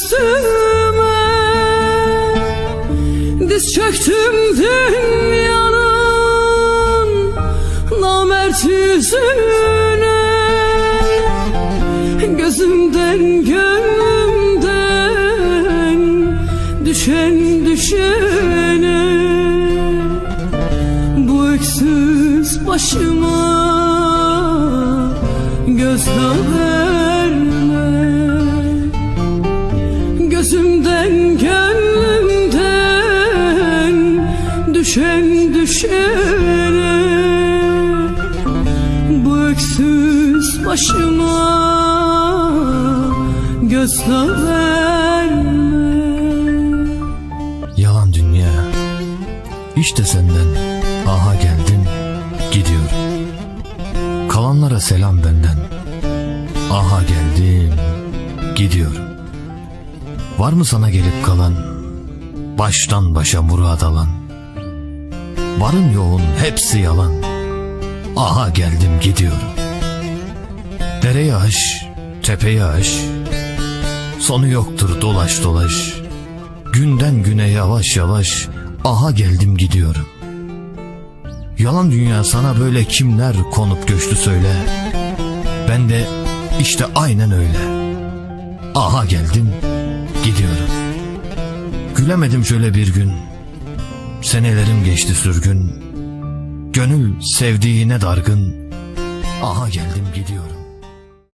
üstüme. Diz çöktüm dünyanın namert yüzüne. Gözümden gönlümden düşen düşene. Bu öksüz başıma göz Gözümden gönlümden Düşen düşene. Bu öksüz başıma Gözdağı verme. Yalan dünya. İşte senden aha geldim gidiyorum. Kalanlara selam benden. Aha geldim gidiyorum Var mı sana gelip kalan Baştan başa murat alan Varın yoğun hepsi yalan Aha geldim gidiyorum Dereyi aş tepeyi aş Sonu yoktur dolaş dolaş Günden güne yavaş yavaş aha geldim gidiyorum. Yalan dünya sana böyle kimler konup göçtü söyle. Ben de işte aynen öyle. Aha geldim gidiyorum. Gülemedim şöyle bir gün. Senelerim geçti sürgün. Gönül sevdiğine dargın. Aha geldim gidiyorum.